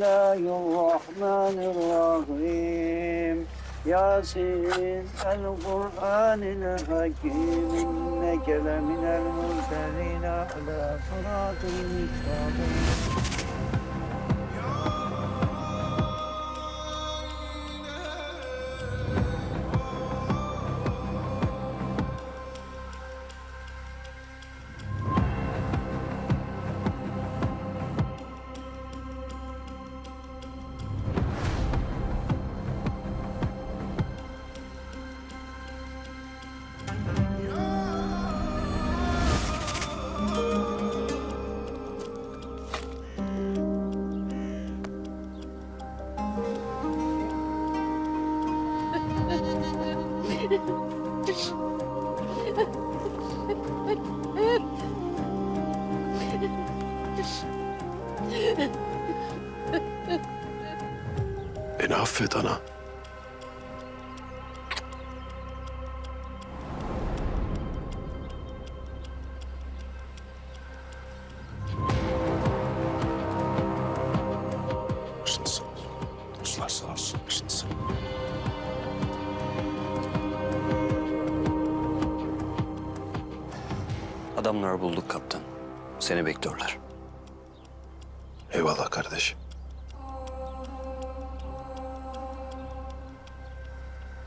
Bismillahirrahmanirrahim. Yasin el-Kur'anil hakim inneke leminel murselin ala sıratın müstakim. Beni ana. Adamları bulduk kaptan. Seni bekliyorlar. Eyvallah kardeşim.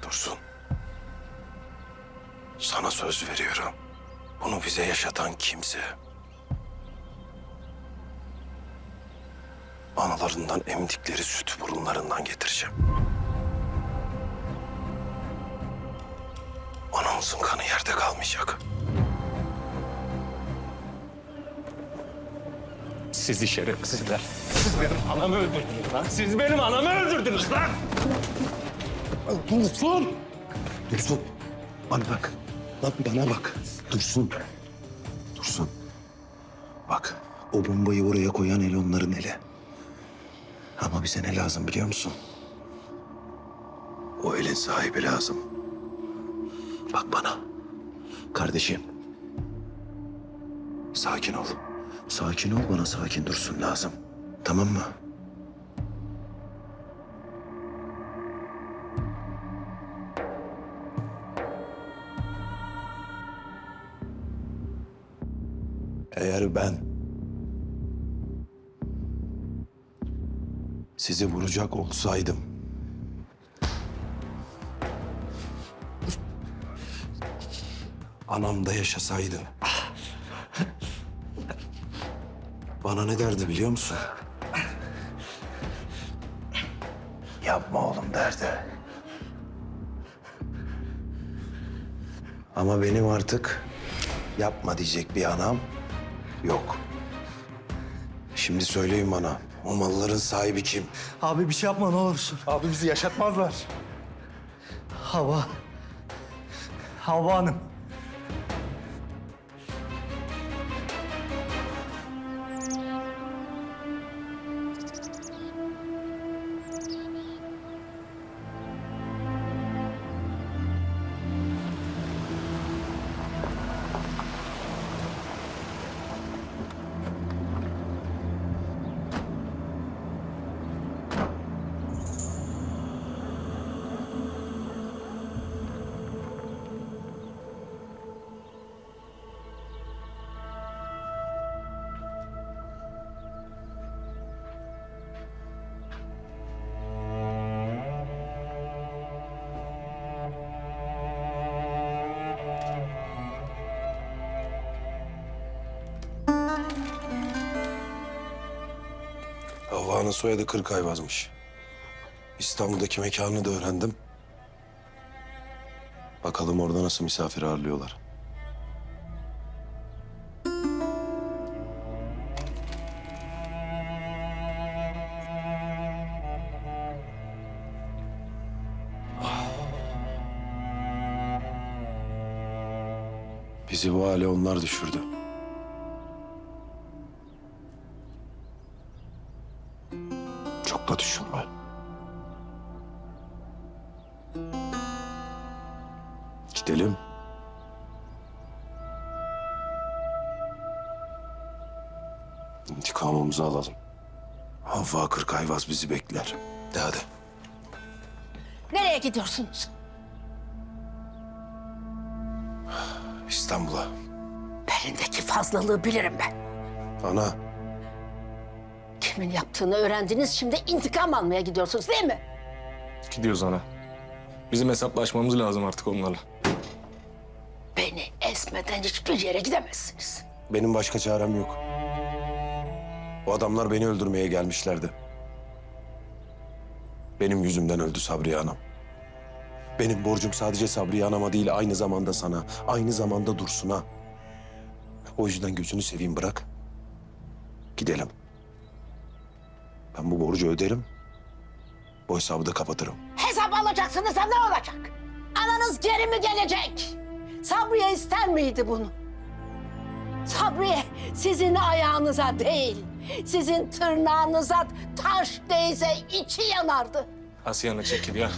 Dursun. Sana söz veriyorum. Bunu bize yaşatan kimse... ...analarından emdikleri sütü burunlarından getireceğim. Anamızın kanı yerde kalmayacak. Sizi şerefsizler. Siz benim anamı öldürdünüz lan. Siz benim anamı öldürdünüz lan. Dursun! Dursun! Bana bak. Bak bana bak. Dursun. Dursun. Bak o bombayı oraya koyan el onların eli. Ama bize ne lazım biliyor musun? O elin sahibi lazım. Bak bana. Kardeşim. Sakin ol. Sakin ol bana sakin dursun lazım. Tamam mı? Eğer ben sizi vuracak olsaydım anam da yaşasaydı bana ne derdi biliyor musun? Yapma oğlum derdi. Ama benim artık yapma diyecek bir anam yok. Şimdi söyleyin bana, o malların sahibi kim? Abi bir şey yapma ne olursun. Abi bizi yaşatmazlar. Hava. Hava Hanım. Havva'nın soyadı Kırkayvaz'mış. İstanbul'daki mekanını da öğrendim. Bakalım orada nasıl misafir ağırlıyorlar. Bizi bu hale onlar düşürdü. Gidelim. İntikamımızı alalım. Havva Kırkayvaz bizi bekler. De hadi. Nereye gidiyorsunuz? İstanbul'a. Belindeki fazlalığı bilirim ben. Ana. Kimin yaptığını öğrendiniz şimdi intikam almaya gidiyorsunuz değil mi? Gidiyoruz ana. Bizim hesaplaşmamız lazım artık onlarla. Beni ezmeden hiçbir yere gidemezsiniz. Benim başka çarem yok. O adamlar beni öldürmeye gelmişlerdi. Benim yüzümden öldü Sabriye Hanım. Benim borcum sadece Sabriye Hanım'a değil aynı zamanda sana, aynı zamanda Dursun'a. O yüzden gözünü seveyim bırak. Gidelim. Ben bu borcu öderim. Bu hesabı da kapatırım. Hesap alacaksınız da ne olacak? Ananız geri mi gelecek? Sabriye ister miydi bunu? Sabriye sizin ayağınıza değil, sizin tırnağınıza taş değse içi yanardı. Asiye'ne çekil ya.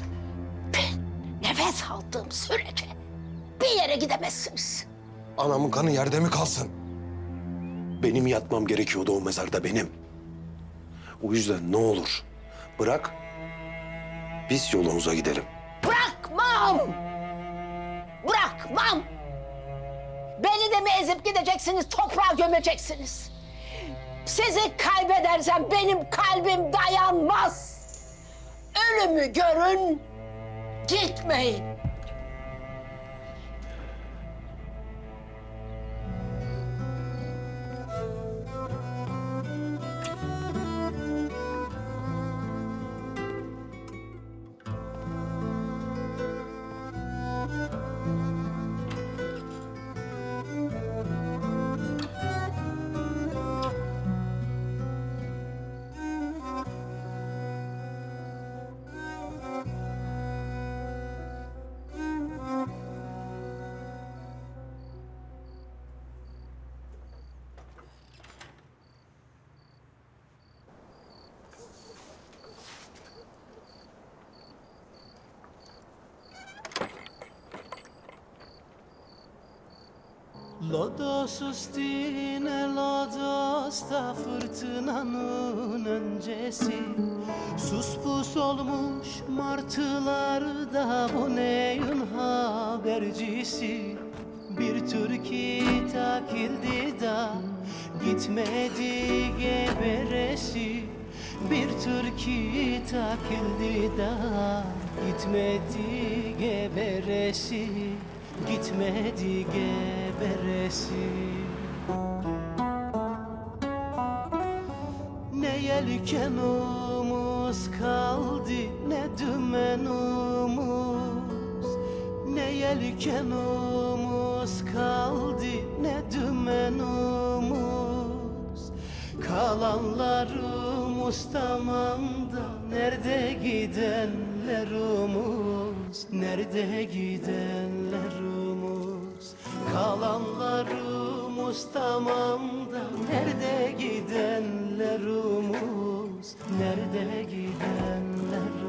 Nefes aldığım sürece bir yere gidemezsiniz. Anamın kanı yerde mi kalsın? Benim yatmam gerekiyordu o mezarda benim. O yüzden ne olur bırak biz yolumuza gidelim. Bırakmam! Bırakmam! Beni de mi ezip gideceksiniz, toprağa gömeceksiniz? Sizi kaybedersem benim kalbim dayanmaz. Ölümü görün, gitmeyin. Lodos üstüne lodosta fırtınanın öncesi. Sus pus olmuş martılarda bu neyin habercisi? Bir türkü takildi da gitmedi geberesi. Bir türkü takildi da gitmedi geberesi Gitmedi geberesi. Ne yelkenumuz kaldı ne dümenumuz Ne yelkenumuz kaldı ne dümenumuz Kalanlarımız tamamda nerede umut Nerede gidenler umut? Kalanlar umut tamam da Nerede gidenler umut? Nerede gidenler